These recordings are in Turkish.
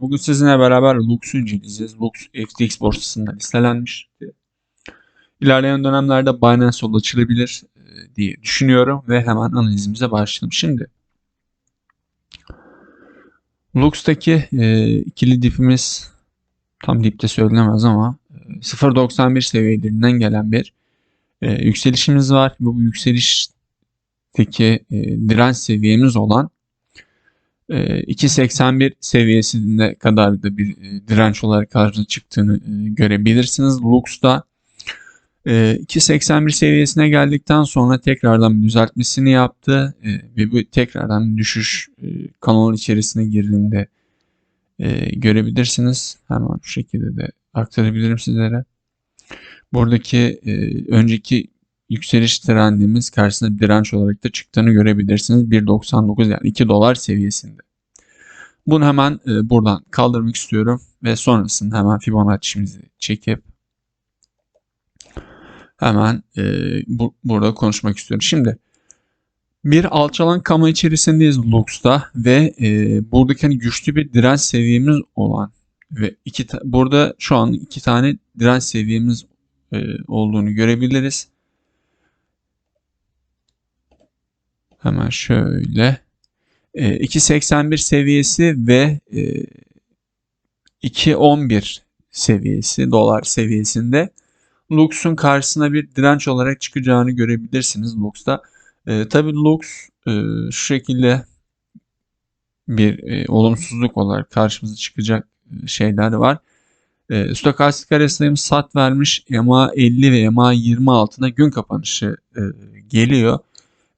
Bugün sizinle beraber Lux'u inceleyeceğiz. Lux FTX borsasında listelenmiş. İlerleyen dönemlerde Binance yolu açılabilir e, diye düşünüyorum ve hemen analizimize başlayalım. Şimdi Lux'taki e, ikili dipimiz tam dipte söylenemez ama e, 0.91 seviyelerinden gelen bir e, yükselişimiz var. Bu yükselişteki e, direnç seviyemiz olan e, 2.81 seviyesine kadar da bir e, direnç olarak karşına çıktığını e, görebilirsiniz. Lux'ta e, 2.81 seviyesine geldikten sonra tekrardan düzeltmesini yaptı e, ve bu tekrardan düşüş e, kanalın içerisine girdiğinde e, görebilirsiniz. Hemen bu şekilde de aktarabilirim sizlere. Buradaki e, önceki yükseliş trendimiz karşısında direnç olarak da çıktığını görebilirsiniz. 1.99 yani 2 dolar seviyesinde. Bunu hemen e, buradan kaldırmak istiyorum ve sonrasında hemen Fibonacci'mizi çekip hemen e, bu, burada konuşmak istiyorum. Şimdi bir alçalan kama içerisindeyiz Lux'ta ve e, buradaki hani güçlü bir direnç seviyemiz olan ve iki burada şu an iki tane direnç seviyemiz e, olduğunu görebiliriz. Hemen şöyle. E, 2.81 seviyesi ve e, 2.11 seviyesi dolar seviyesinde Lux'un karşısına bir direnç olarak çıkacağını görebilirsiniz Lux'ta. E, Tabi Lux e, şu şekilde bir e, olumsuzluk olarak karşımıza çıkacak e, şeyler var. E, stokastik arasındayım sat vermiş EMA 50 ve EMA 20 altında gün kapanışı e, geliyor.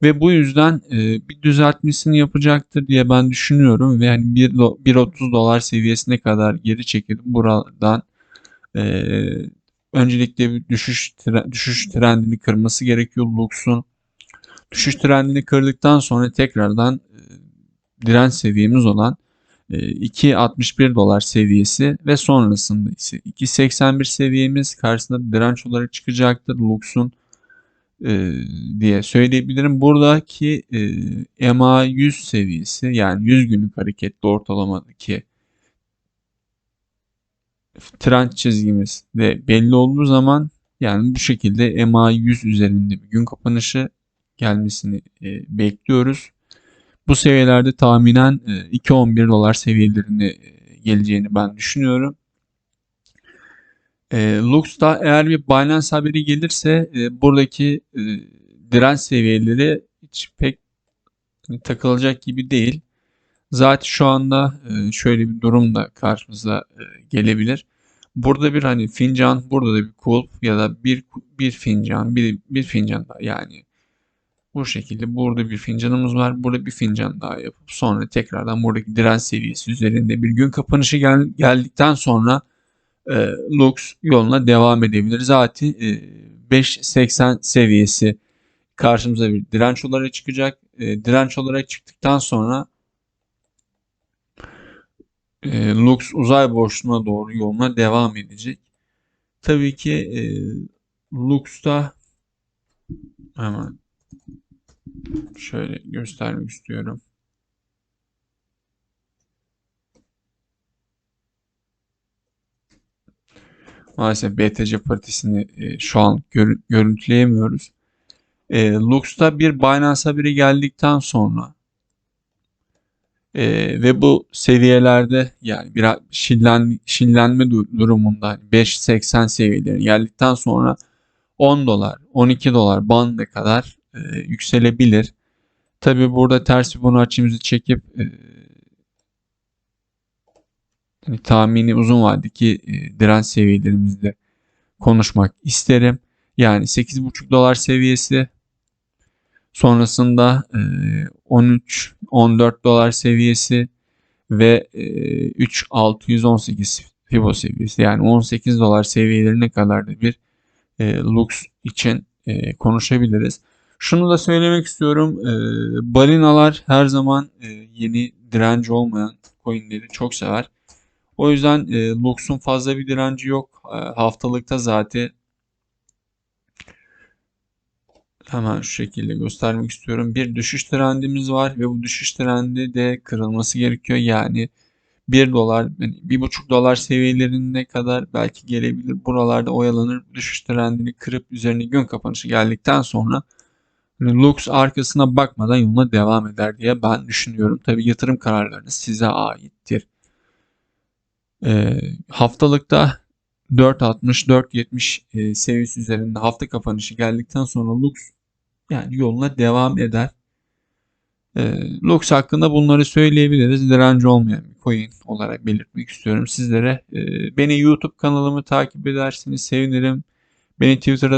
Ve bu yüzden e, bir düzeltmesini yapacaktır diye ben düşünüyorum. Ve yani 1.30 dolar seviyesine kadar geri çekilip buradan e, öncelikle bir düşüş, düşüş trendini kırması gerekiyor Lux'un. Düşüş trendini kırdıktan sonra tekrardan e, direnç seviyemiz olan 2.61 dolar seviyesi ve sonrasında ise 2.81 seviyemiz karşısında direnç olarak çıkacaktır Lux'un e, diye söyleyebilirim. Buradaki e, MA 100 seviyesi yani 100 günlük hareketli ortalamadaki trend çizgimiz de belli olduğu zaman yani bu şekilde MA 100 üzerinde bir gün kapanışı gelmesini e, bekliyoruz. Bu seviyelerde tahminen e, 2.11 dolar seviyelerine e, geleceğini ben düşünüyorum. E, Lux'ta eğer bir Binance haberi gelirse e, buradaki e, direnç seviyeleri hiç pek hani, takılacak gibi değil. Zaten şu anda e, şöyle bir durum da karşımıza e, gelebilir. Burada bir hani fincan, burada da bir kulp ya da bir bir fincan, bir bir fincan da yani bu şekilde burada bir fincanımız var. Burada bir fincan daha yapıp sonra tekrardan buradaki direnç seviyesi üzerinde bir gün kapanışı gel geldikten sonra e, Lux yoluna devam edebilir. Zaten e, 5.80 seviyesi karşımıza bir direnç olarak çıkacak. E, direnç olarak çıktıktan sonra e, Lux uzay boşluğuna doğru yoluna devam edecek. Tabii ki e, Lux'ta hemen şöyle göstermek istiyorum. Maalesef BTC paritesini e, şu an gör, görüntüleyemiyoruz. E, Lux'ta bir Binance haberi geldikten sonra e, ve bu seviyelerde yani bir şillen, şillenme durumunda 5.80 seviyelerine geldikten sonra 10 dolar, 12 dolar bandı kadar e, yükselebilir. Tabi burada ters Fibonacci'mizi çekip e, hani tahmini uzun vadedeki e, direnç seviyelerimizde konuşmak isterim. Yani 8,5 dolar seviyesi sonrasında e, 13 14 dolar seviyesi ve e, 3618 Fibo seviyesi yani 18 dolar seviyelerine kadar da bir e, Lux için e, konuşabiliriz. Şunu da söylemek istiyorum. E, balinalar her zaman yeni direnci olmayan coinleri çok sever. O yüzden e, Lux'un fazla bir direnci yok. E, haftalıkta zaten hemen şu şekilde göstermek istiyorum. Bir düşüş trendimiz var ve bu düşüş trendi de kırılması gerekiyor. Yani 1 dolar, yani 1,5 dolar seviyelerine kadar belki gelebilir. Buralarda oyalanır. Düşüş trendini kırıp üzerine gün kapanışı geldikten sonra hani Lux arkasına bakmadan yoluna devam eder diye ben düşünüyorum. Tabii yatırım kararlarınız size aittir. Ee, haftalıkta 4.60-4.70 e, seviyesi üzerinde hafta kapanışı geldikten sonra Lux yani yoluna devam eder. E, Lux hakkında bunları söyleyebiliriz. Direnci olmayan bir coin olarak belirtmek istiyorum sizlere. E, beni YouTube kanalımı takip ederseniz sevinirim. Beni Twitter'da